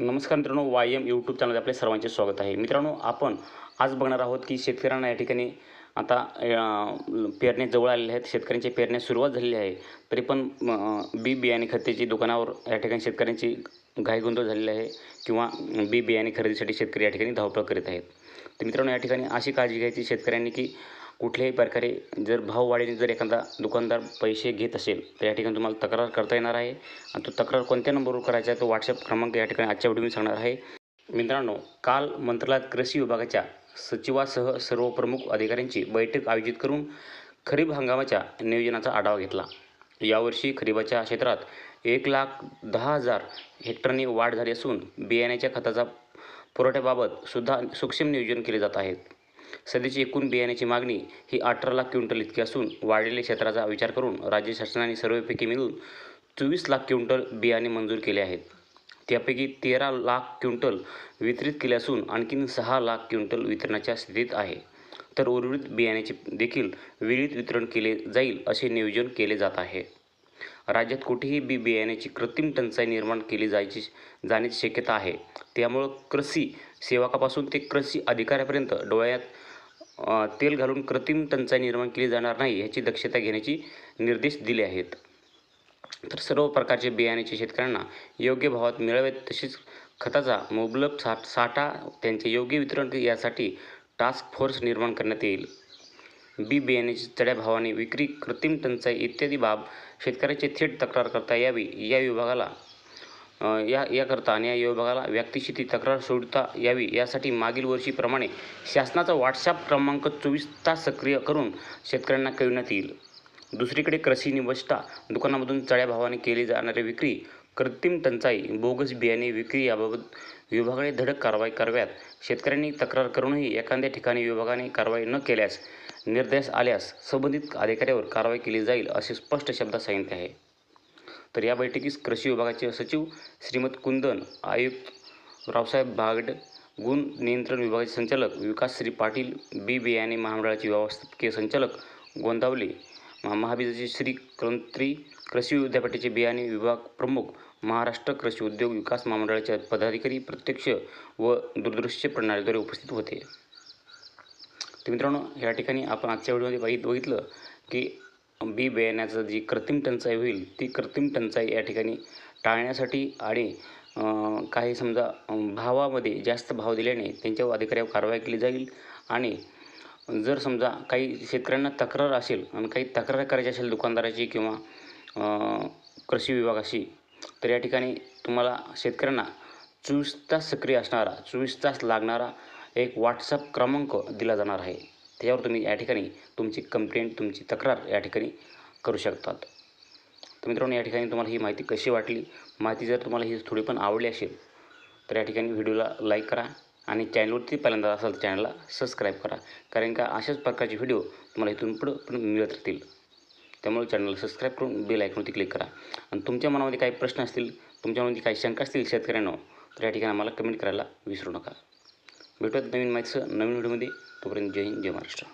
नमस्कार मित्रांनो Y M YouTube चॅनलमध्ये आपले सर्वांचे स्वागत आहे. मित्रांनो आपण आज बघणार आहोत की शेतकऱ्यांना या ठिकाणी आता पेरण्या जवळ आलेल्या आहेत. शेतकऱ्यांची पेरण्या सुरुवात झालेली आहे. तरी पण बी बियाणे खतेची दुकानावर या ठिकाणी शेतकऱ्यांची घाईगुंतव झालेली आहे किंवा बी बियाणे खरेदीसाठी शेतकरी या ठिकाणी धावपळ करीत आहेत. तर मित्रांनो या ठिकाणी अशी काळजी घ्यायची शेतकऱ्यांनी की कुठल्याही प्रकारे जर भाववाढीने जर एखादा दुकानदार पैसे घेत असेल तर या ठिकाणी तुम्हाला तक्रार करता येणार आहे. आणि तो तक्रार कोणत्या नंबरवर करायचा आहे तो व्हॉट्सअप क्रमांक या ठिकाणी आजच्या व्हिडिओ मी सांगणार आहे. मित्रांनो काल मंत्रालयात कृषी विभागाच्या सचिवासह सर्व प्रमुख अधिकाऱ्यांची बैठक आयोजित करून खरीप हंगामाच्या नियोजनाचा आढावा घेतला. यावर्षी खरीपाच्या क्षेत्रात एक लाख दहा हजार हेक्टरने वाढ झाली असून बियाण्याच्या खताचा पुरवठ्याबाबत सुद्धा सूक्ष्म नियोजन केले जात आहेत सध्याची एकूण बियाण्याची मागणी ही अठरा लाख क्विंटल इतकी असून वाढलेल्या क्षेत्राचा विचार करून राज्य शासनाने सर्वपैकी मिळून चोवीस लाख क्विंटल बियाणे मंजूर केले आहेत. त्यापैकी तेरा लाख क्विंटल वितरित केले असून आणखीन सहा लाख क्विंटल वितरणाच्या स्थितीत आहे. तर उर्वरित बियाण्याचे देखील वेळीत वितरण केले जाईल असे नियोजन केले जात आहे. राज्यात कुठेही बी बियाण्याची कृत्रिम टंचाई निर्माण केली जायची जाण्याची शक्यता आहे. त्यामुळं कृषी सेवकापासून ते कृषी अधिकाऱ्यापर्यंत डोळ्यात तेल घालून कृत्रिम टंचाई निर्माण केली जाणार नाही याची दक्षता घेण्याची निर्देश दिले आहेत. तर सर्व प्रकारचे बियाण्याचे शेतकऱ्यांना योग्य भावात मिळावेत तसेच खताचा मुबलक सा साठा त्यांचे योग्य वितरण यासाठी टास्क फोर्स निर्माण करण्यात येईल. बी बियाण्याची चढ्या भावाने विक्री कृत्रिम टंचाई इत्यादी बाब शेतकऱ्याची थेट तक्रार करता यावी या विभागाला या याकरता आणि या विभागाला व्यक्तीशी ती तक्रार सोडता यावी यासाठी मागील वर्षीप्रमाणे शासनाचा व्हॉट्सॲप क्रमांक चोवीस तास सक्रिय करून शेतकऱ्यांना कळविण्यात येईल. दुसरीकडे कृषी निवष्टा दुकानामधून चढ्या भावाने केली जाणारी विक्री कृत्रिम टंचाई बोगस बियाणे विक्री याबाबत विभागाने धडक कारवाई कराव्यात. शेतकऱ्यांनी तक्रार करूनही एखाद्या ठिकाणी विभागाने कारवाई न केल्यास निर्देश आल्यास संबंधित अधिकाऱ्यावर कारवाई केली जाईल असे स्पष्ट शब्दात सांगितले आहे. तर या बैठकीस कृषी विभागाचे सचिव श्रीमत कुंदन आयुक्त रावसाहेब भागड गुण नियंत्रण विभागाचे संचालक विकास श्री पाटील बी बियाणे महामंडळाचे व्यवस्थापकीय संचालक गोंदावले महा- महाबीजाचे श्री क्रंत्री कृषी विद्यापीठाचे बियाणे विभाग प्रमुख महाराष्ट्र कृषी उद्योग विकास महामंडळाचे पदाधिकारी प्रत्यक्ष व दूरदृश्य प्रणालीद्वारे उपस्थित होते. तर मित्रांनो या ठिकाणी आपण आजच्या व्हिडिओमध्ये बघित बघितलं की बी बियाण्याचं जी कृत्रिम टंचाई होईल ती कृत्रिम टंचाई या ठिकाणी टाळण्यासाठी आणि काही समजा भावामध्ये जास्त भाव दिल्याने त्यांच्यावर अधिकाऱ्यावर कारवाई केली जाईल आणि जर समजा काही शेतकऱ्यांना तक्रार असेल आणि काही तक्रार करायची असेल दुकानदाराची किंवा कृषी विभागाशी तर या ठिकाणी तुम्हाला शेतकऱ्यांना चोवीस तास सक्रिय असणारा चोवीस तास लागणारा एक व्हॉट्सअप क्रमांक दिला जाणार आहे. त्याच्यावर तुम्ही या ठिकाणी तुमची कंप्लेंट तुमची तक्रार या ठिकाणी करू शकतात. तर मित्रांनो या ठिकाणी तुम्हाला ही माहिती कशी वाटली? माहिती जर तुम्हाला ही थोडी पण आवडली असेल तर या ठिकाणी व्हिडिओला लाईक करा आणि चॅनलवरती पहिल्यांदा असाल तर चॅनलला सबस्क्राईब करा. कारण का अशाच प्रकारचे व्हिडिओ तुम्हाला इथून पुढं पण मिळत राहतील. त्यामुळे चॅनलला सबस्क्राईब करून बेल आयकॉनवरती क्लिक करा. आणि तुमच्या मनामध्ये काही प्रश्न असतील तुमच्यामध्ये काही शंका असतील शेतकऱ्यांना तर या ठिकाणी आम्हाला कमेंट करायला विसरू नका. भेटूयात नवीन माहितीसह नवीन व्हिडिओमध्ये तोपर्यंत जय हिंद जय महाराष्ट्र.